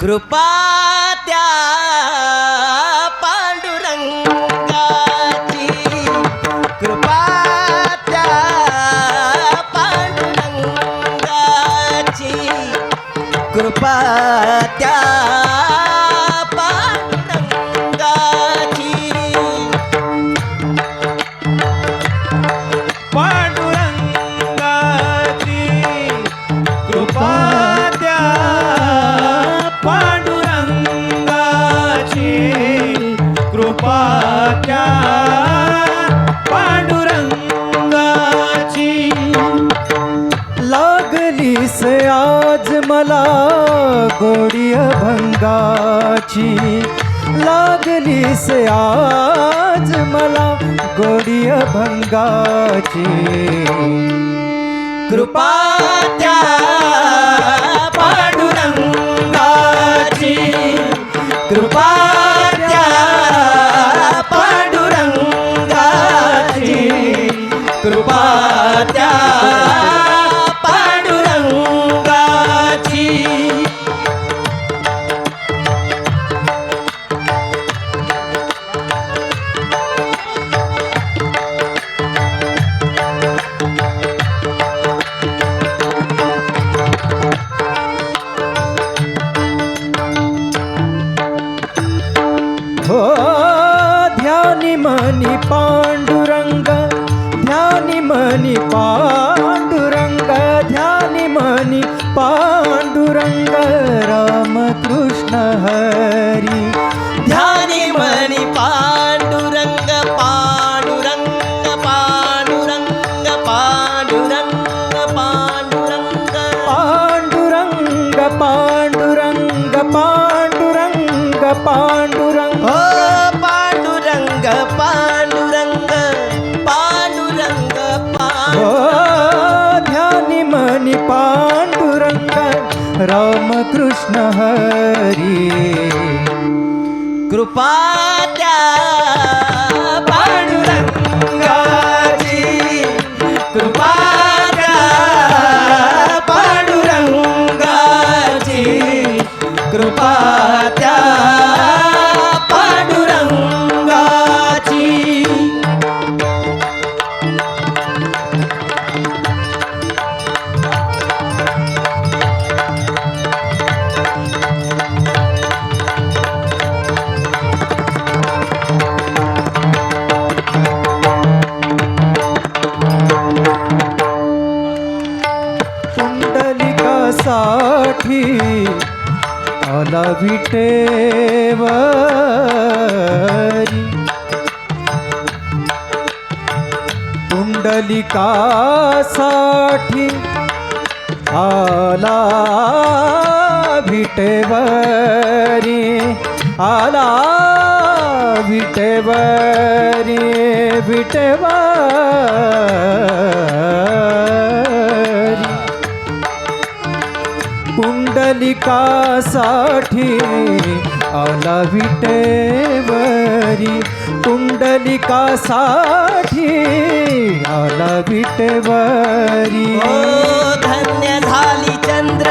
कृपा त्या पांडुरंगाची. कृपा त्या पांडुरंगाची. कृपा त्या असे आज मला गोडी भंगाची से आज मला गोडी भंगाची. कृपा त्या पांडुरंगाची. कृपा हो ध्यानी मनी पांडुरंग ध्यानी मनी पांडुरंग ध्यानी मनी पांडुरंग राम कृष्ण हरी। ध्यानी मनी पा हरी कृपा पुंडलिकासाठी आला विटेवरी आला विटेवरी विटेवरी. पुंडलिकासाठी आला विटेवरी कुंडलिकासाठी आला विटेवरी. हो, धन्य झाली चंद्र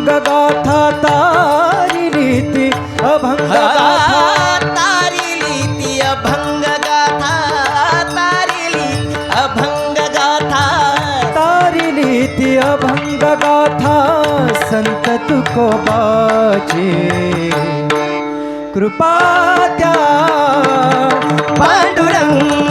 अभंग गाथा तारी रीति अभंग गाथा हाँ, तारी रीति अभंग गाथा तारी रीति अभंग गाथा तारी रीति अभंग गाथा संत तुको बाजे। कृपा त्या पांडुरंग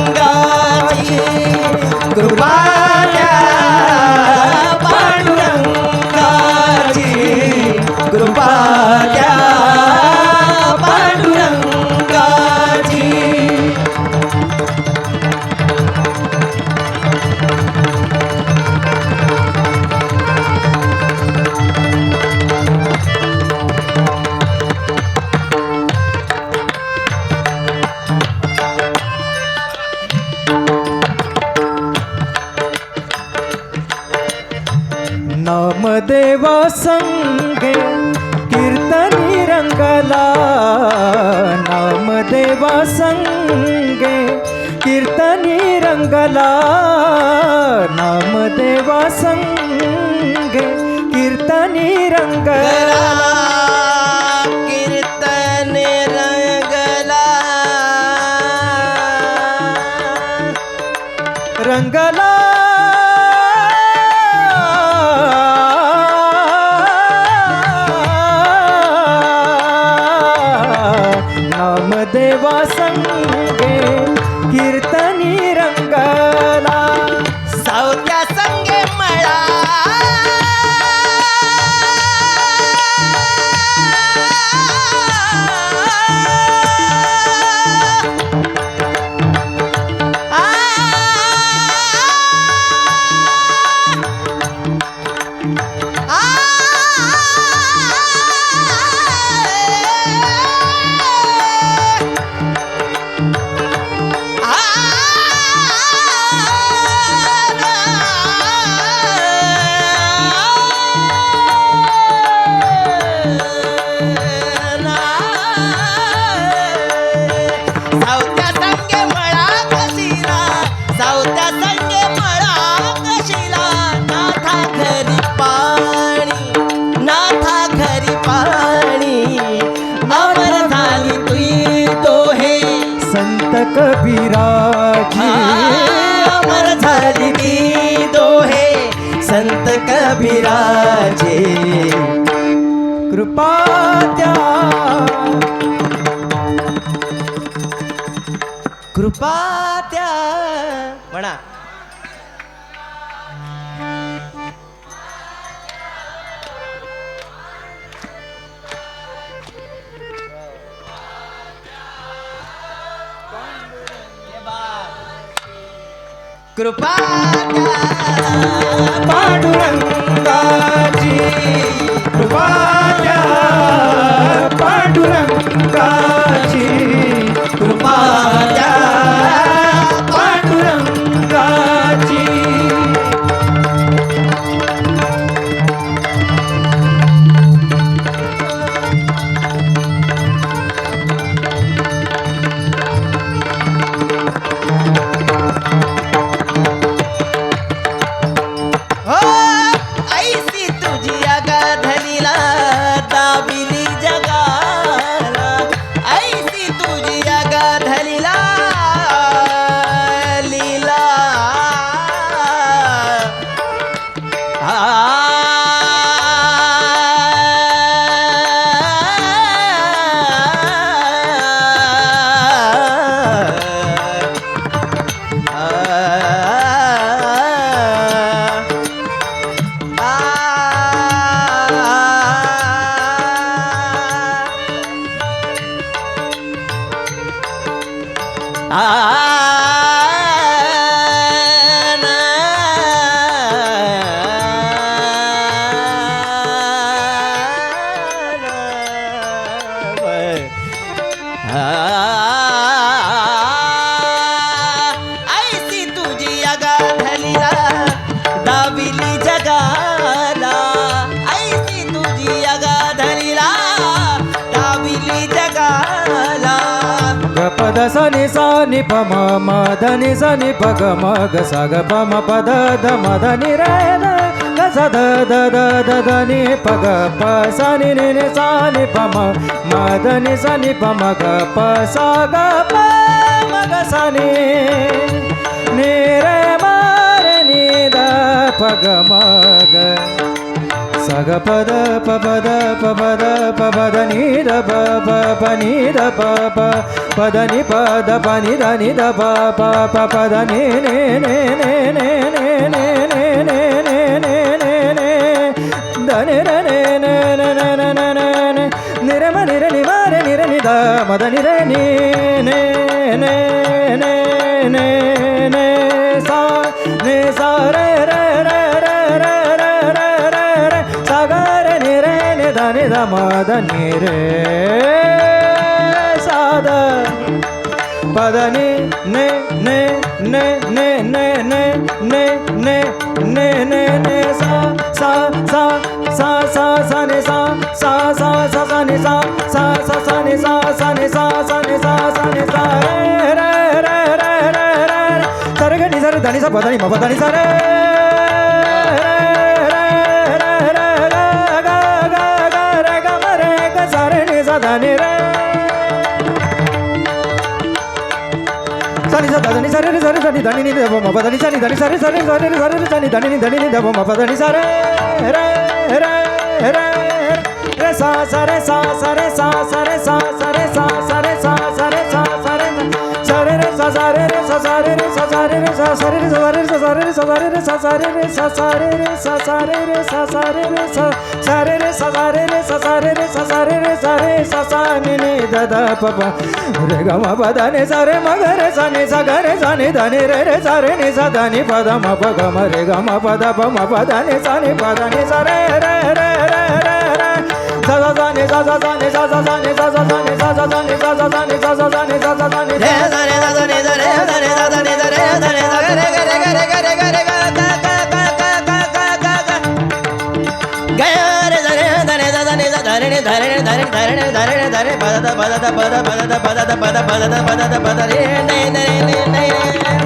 संगे कीर्तनी रंगला नामदेवा संगे कीर्तनी रंगला नामदेवा संगे कीर्तनी रंगला कीर्तन रंगला देवा संग बात्या. म्हणा. कृपा पांडुरंगाची कृपा पांडुरंगा సని సాని పమ మదని సని పగ మగ సగ పమ పద మదని రేన సద దని పగ ప సని నిని సాని పమ మదని సని పమ గ ప సగ ప మగ సని నీరే మారే నీద పగ మా பகபத பபத பபத பபத நீத பப பனித பப பத நி பத பனித நித பப பபத நே நே நே நே நே நே நே நே நே நே நே நே நே தனி ரே நே நே நே நே நே நே நே நிரம நிர நிவார நிர நித மத நிர நே நே நே நே நே பரமத நேரே சாத பதனி நே நே நே நே நே நே நே நே நே நே நே சா சா சா சா சா சா நே சா சா சா சா சா நே சா சா சா சா நே சா சா நே சா சா நே சா சா நே சா ரே ரே ரே ரே ரே ரே சரகனி சர தனி பதனி மபதனி சரே সাধানি রে సరి సదని సరి సరి సని ధని ని దేవ మప ధని సని ధని సరి సరి సరి సరి సని ధని ని ధని ని దేవ మప ధని సరే రే రే రే రే సా సరే సా సరే సా సరే సా సరే సా సరే సా సరే సా ససారే రే ససారే రే ససారే రే ససారే రే ససారే రే ససారే రే ససారే రే ససారే రే ససారే రే ససారే రే ససారే రే ససారే రే ససారే రే ససారే రే సరే ససాని ని దద పప రే గమ పద ని సరే మగ రే సని సగరే సని ధని రే రే సరే ని సదని పద మ ప గమ రే గమ పద ప మ పద ని సని పద ని సరే రే రే రే రే రే ససని ససని ససని ససని ససని ససని ససని தரணி தரணி தரணி தரணி தரணி பதத பதத பத பதத பதத பத பதத பதத பதத ரே நை நை நை நை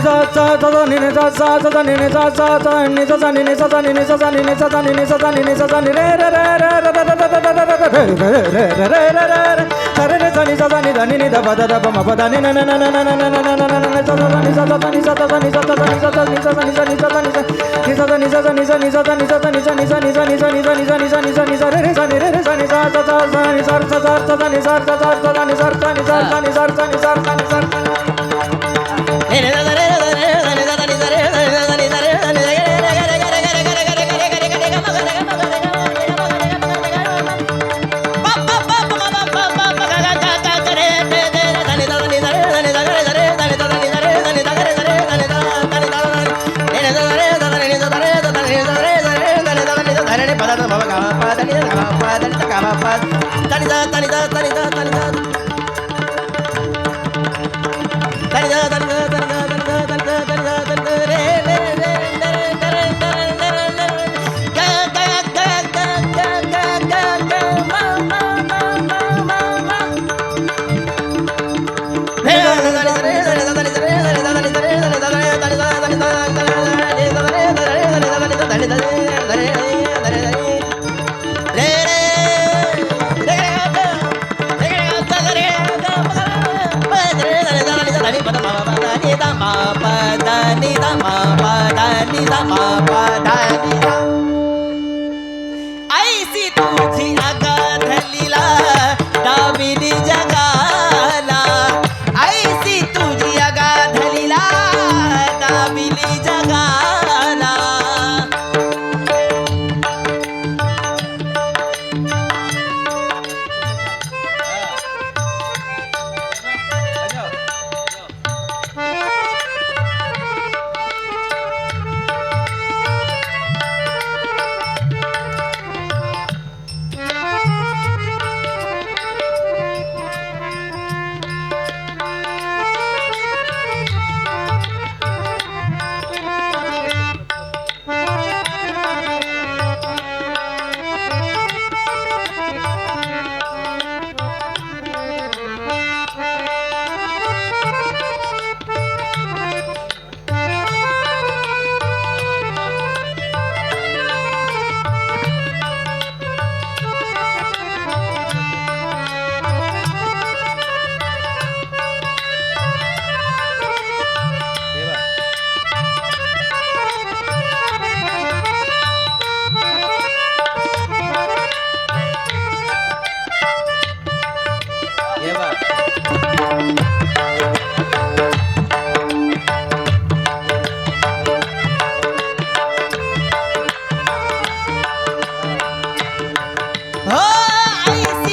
নিজা চা দাদা নিজা চা দাদা নিজা চা চা নিজা চা নিজা চা নিজা চা নিজা চা নিজা চা নিজা চা রে রে রে রে রে রে রে রে রে রে রে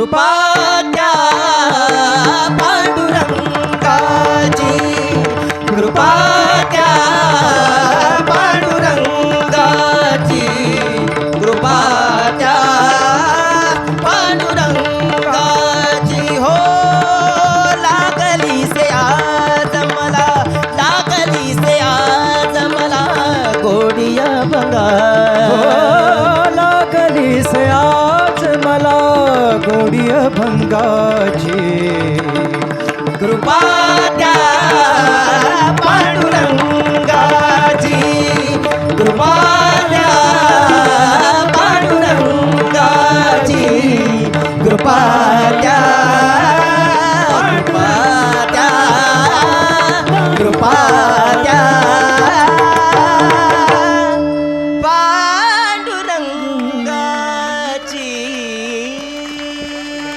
कृपा सोडी भंगाची. कृपा त्या पांडुरंगाची. कृपा त्या पांडुरंगाची. कृपा त्या